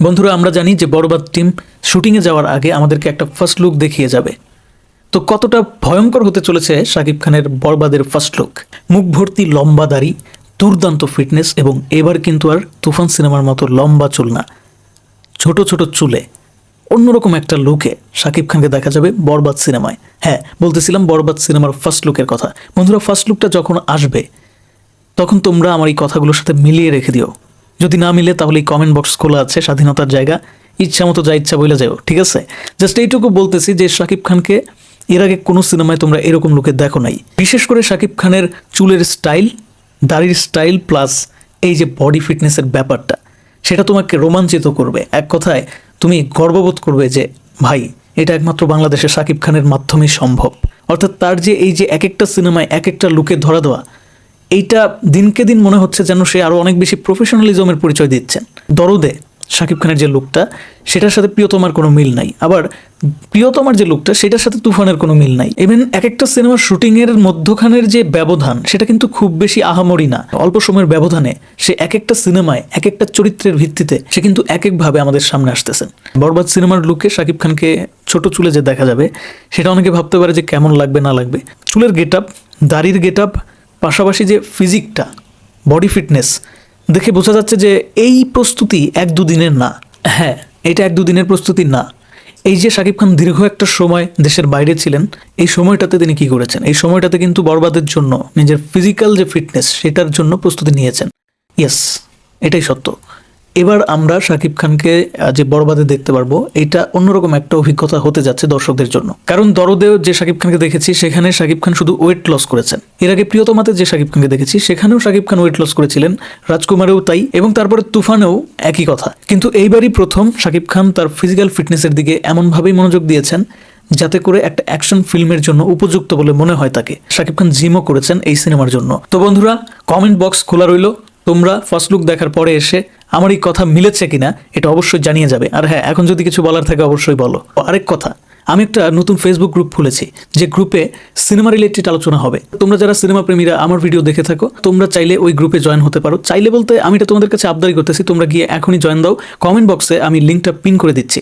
বন্ধুরা, আমরা জানি যে বরবাদ টিম শুটিংয়ে যাওয়ার আগে আমাদেরকে একটা ফার্স্ট লুক দেখিয়ে যাবে। তো কতটা ভয়ঙ্কর হতে চলেছে শাকিব খানের বরবাদের ফার্স্ট লুক মুখ ভর্তি লম্বা দাড়ি, দুর্দান্ত ফিটনেস এবং এবার কিন্তু আর তুফান সিনেমার মতো লম্বা চুল না ছোট ছোট চুলে। অন্যরকম একটা লুকে শাকিব খানকে দেখা যাবে বরবাদ সিনেমায়। হ্যাঁ বলতেছিলাম বরবাদ সিনেমার ফার্স্ট লুকের কথা। বন্ধুরা ফার্স্ট লুকটা যখন আসবে, তখন তোমরা আমার এই কথাগুলোর সাথে মিলিয়ে রেখে দিও। যদি না মিলে তাহলে এই কমেন্ট বক্স খোলা আছে, স্বাধীনতার জায়গা। ইচ্ছা মতো যা ইচ্ছা বলে যাও, ঠিক আছে? জাস্ট এইটুকু বলতেছি যে শাকিব খানকে, এর আগে কোনো সিনেমায় তোমরা এরকম লোকে দেখো নাই। বিশেষ করে শাকিব খানের চুলের স্টাইল দাড়ির স্টাইল প্লাস এই যে বডি ফিটনেসের ব্যাপারটা, সেটা তোমাকে রোমাঞ্চিত করবে। এক কথায়, তুমি গর্ববোধ করবে যে, ভাই, এটা একমাত্র বাংলাদেশের শাকিব খানের মাধ্যমেই সম্ভব। অর্থাৎ তার যে এই যে এক একটা সিনেমায় এক একটা লুকে ধরা দেওয়া এইটা দিনকে দিন মনে হচ্ছে যেন সে আরও অনেক বেশি প্রফেশনালিজমের পরিচয় দিচ্ছেন। দরদে শাকিব খানের যে লুকটা, সেটার সাথে প্রিয়তমার কোনো মিল নাই। আবার প্রিয়তমার যে লুকটা, সেটার সাথে তুফানের কোনো মিল নাই। ইভেন এক একটা সিনেমার শুটিংয়ের মধ্যখানের যে ব্যবধান, সেটা কিন্তু খুব বেশি আহামরি না। অল্প সময়ের ব্যবধানে সে এক একটা সিনেমায় এক একটা চরিত্রের ভিত্তিতে সে কিন্তু এক একভাবে আমাদের সামনে আসতেছেন। বরবাদ সিনেমার লুকে শাকিব খানকে ছোট চুলে যে দেখা যাবে, সেটা অনেকে ভাবতে পারে যে কেমন লাগবে, না লাগবে। চুলের গেট আপ দাড়ির গেট আপ পাশাপাশি যে ফিজিকটা বডি ফিটনেস দেখে বোঝা যাচ্ছে যে এই প্রস্তুতি এক দুদিনের না। হ্যাঁ। এটা এক দুদিনের প্রস্তুতি না। এই যে শাকিব খান দীর্ঘ একটা সময় দেশের বাইরে ছিলেন এই সময়টাতে তিনি কি করেছেন? এই সময়টাতে কিন্তু বরবাদের জন্য নিজের ফিজিক্যাল যে ফিটনেস সেটার জন্য প্রস্তুতি নিয়েছেন। ইয়েস এটাই সত্য। এবার আমরা শাকিব খানকে যে বরবাদে দেখতে পারব, এটা অন্যরকম একটা অভিজ্ঞতা হতে যাচ্ছে দর্শকদের জন্য। কারণ দরদেও যে শাকিব খানকে দেখেছি, সেখানে শাকিব খান শুধু ওয়েট লস করেছেন। এর আগে প্রিয়তমাতে যে শাকিব খানকে দেখেছি, সেখানেও শাকিব খান ওয়েট লস করেছিলেন। রাজকুমারেও তাই, এবং তারপরে তুফানেও একই কথা। কিন্তু এইবারই প্রথম শাকিব খান তার ফিজিক্যাল ফিটনেসের দিকে এমনভাবেই মনোযোগ দিয়েছেন, যাতে করে একটা অ্যাকশন ফিল্মের জন্য উপযুক্ত বলে মনে হয় তাকে। শাকিব খান জিমও করেছেন এই সিনেমার জন্য। তো বন্ধুরা কমেন্ট বক্স খোলা রইল। তোমরা ফার্স্ট লুক দেখার পরে এসে আমার এই কথা মিলেছে কিনা, এটা অবশ্যই জানিয়ে যাবে। আর হ্যাঁ এখন যদি কিছু বলার থাকে অবশ্যই বলো। আরেক কথা, আমি একটা নতুন ফেসবুক গ্রুপ খুলেছি, যে গ্রুপে সিনেমা রিলেটেড আলোচনা হবে। তোমরা যারা সিনেমা প্রেমীরা আমার ভিডিও দেখে থাকো, তোমরা চাইলে ওই গ্রুপে জয়েন হতে পারো। চাইলে বলতে আমি এটা তোমাদের কাছে আবদারি করতেছি, তোমরা গিয়ে এখনই জয়েন দাও। কমেন্ট বক্সে আমি লিঙ্কটা পিন করে দিচ্ছি।